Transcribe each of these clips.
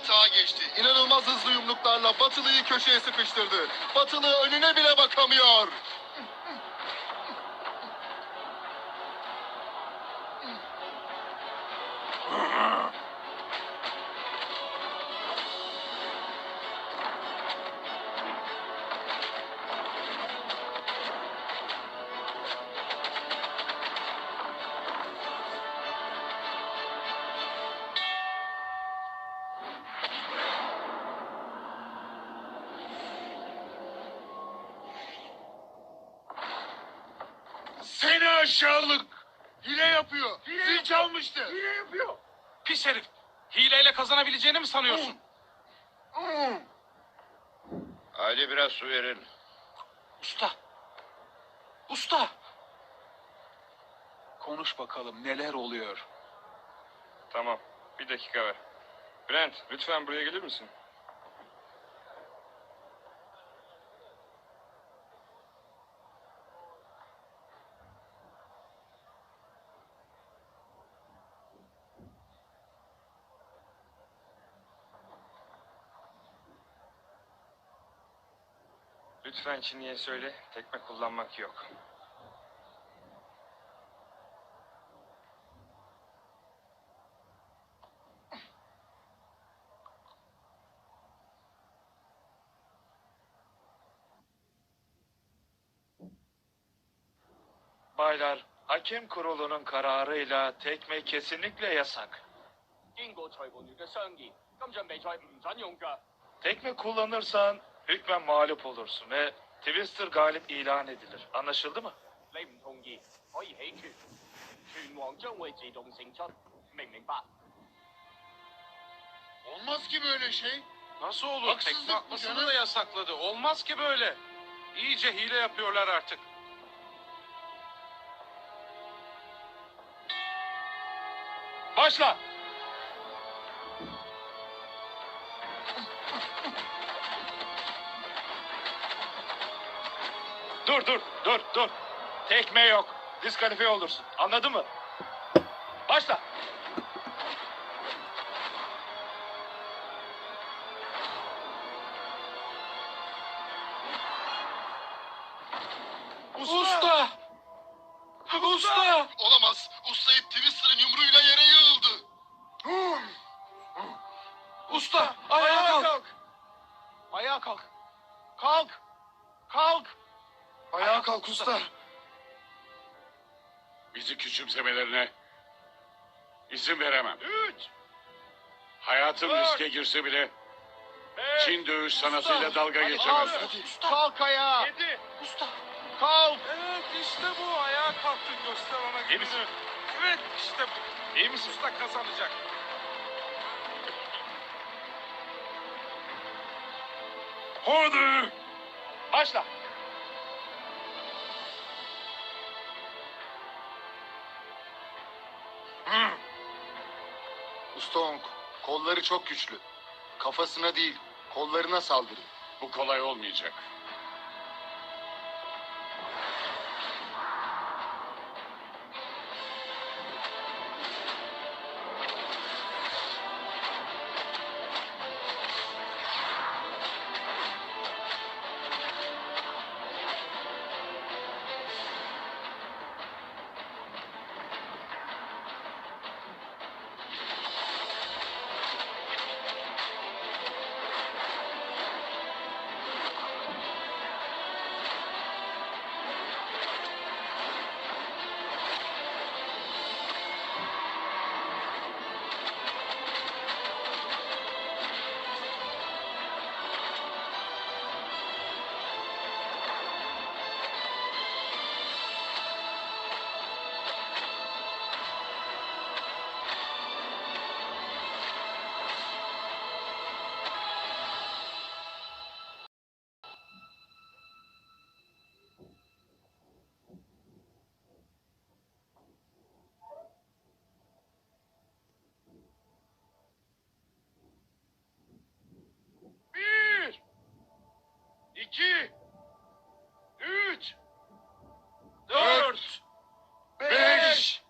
atağa geçti. İnanılmaz hızlı yumruklarla Batılı'yı köşeye sıkıştırdı. Batılı önüne bile bakamıyor. Seni aşağılık. Hile yapıyor. Zil çalmıştı. Hile yapıyor. Pis herif. Hileyle kazanabileceğini mi sanıyorsun? Haydi biraz su verin. Usta. Usta. Konuş bakalım neler oluyor. Tamam. Bir dakika ver. Brent lütfen buraya gelir misin? Lütfen Çinli'ye söyle tekme kullanmak yok. Baylar, hakem kurulunun kararıyla tekme kesinlikle yasak. Tekme kullanırsan hükmen mağlup olursun ve Twister galip ilan edilir. Anlaşıldı mı? Olmaz ki böyle şey. Nasıl olur? Haksızlık Tekme bu da yasakladı. Olmaz ki böyle. İyice hile yapıyorlar artık. Başla. Dur dur dur dur. Tekme yok. Diskalifiye olursun. Anladın mı? Başla. Usta! Usta! Olamaz. Ustayı Twister'ın yumruğuyla yere yığıldı. Usta! Ayağa kalk! Ayağa kalk. Kalk. Kalk. Ayağa kalk usta. Bizi küçümsemelerine izin veremem. Üç. Hayatım Dört. riske girse bile Beş. Çin dövüş sanatıyla dalga Hadi geçemez. altı. Kalk ayağa. Yedi. Usta! Kalk. Evet işte bu. Ayağa kalktın. Göster ona İyi misin? Evet işte bu. İyi misin? Usta kazanacak. Hadi! Başla. Usta Onk, kolları çok güçlü. Kafasına değil, kollarına saldırın. Bu kolay olmayacak. dört, beş,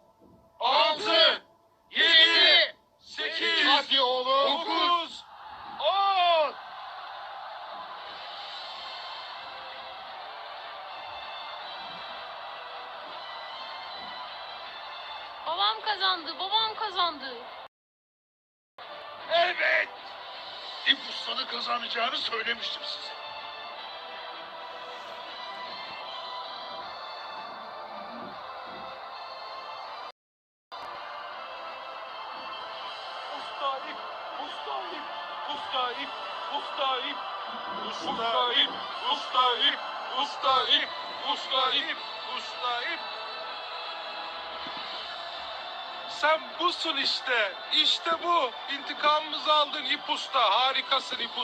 altı, yedi, sekiz, dokuz, on. Babam kazandı, babam kazandı. Evet. İpustanı kazanacağını söylemiştim size. İp, usta ip, usta ip, usta ip, usta ip. Sen busun işte. İşte bu. İntikamımızı aldın ip usta. Harikasın ip usta.